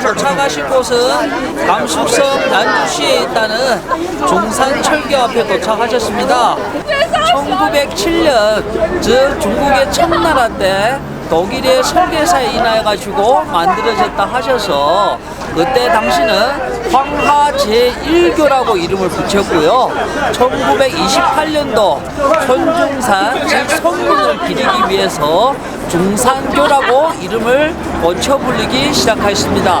도착하신 곳은 남숙성 난주시에 있다는 종산철교 앞에 도착하셨습니다. 1907년, 즉 중국의 청나라 때 독일의 설계사에 인하여 가지고 만들어졌다 하셔서 그때 당시는 황하 제1교라고 이름을 붙였고요. 1928년도 손중산, 즉 성문을 기리기 위해서 중산교라고 이름을 고쳐 불리기 시작하였습니다.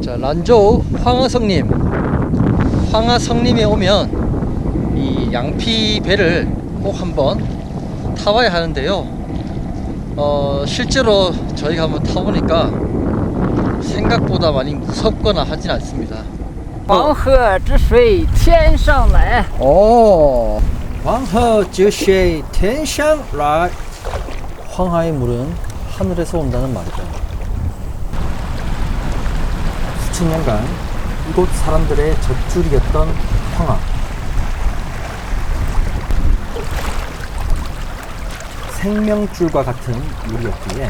자, 란저우 황하성님. 황하성님에 오면 이 양피 배를 꼭 한번 타봐야 하는데요. 어, 실제로 저희가 한번 타보니까 생각보다 많이 무섭거나 하진 않습니다. 黄河之水天上来。 오, 황하 즉시 텐샹 라 황하의 물은 하늘에서 온다는 말이죠. 수천 년간 이곳 사람들의 젖줄이었던 황하. 생명줄과 같은 물이었기에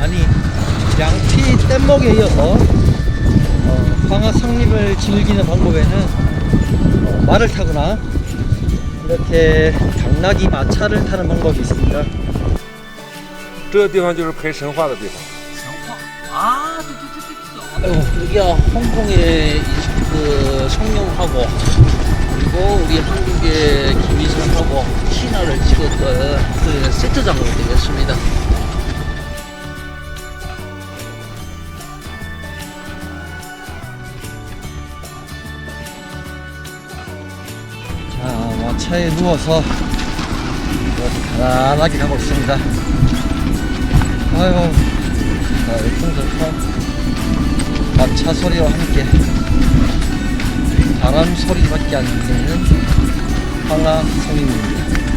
아니 양피 뗏목에 이어서 어, 황하 상립을 즐기는 방법에는 어, 말을 타거나 이렇게 당나귀 마차를 타는 방법이 있습니다. 这个地方就是拍神话的地方。 아, 네, 네, 네, 네. 아이고, 여기가 홍콩의 그 성룡하고 그리고 우리 한국의 김희선하고 신화를 찍었던 그 세트장으로 되겠습니다. 차에 누워서 편안하게 가고 있습니다. 아유, 자, 일품 좋다. 마차 소리와 함께 바람 소리밖에 안 들리는 황하 성인입니다.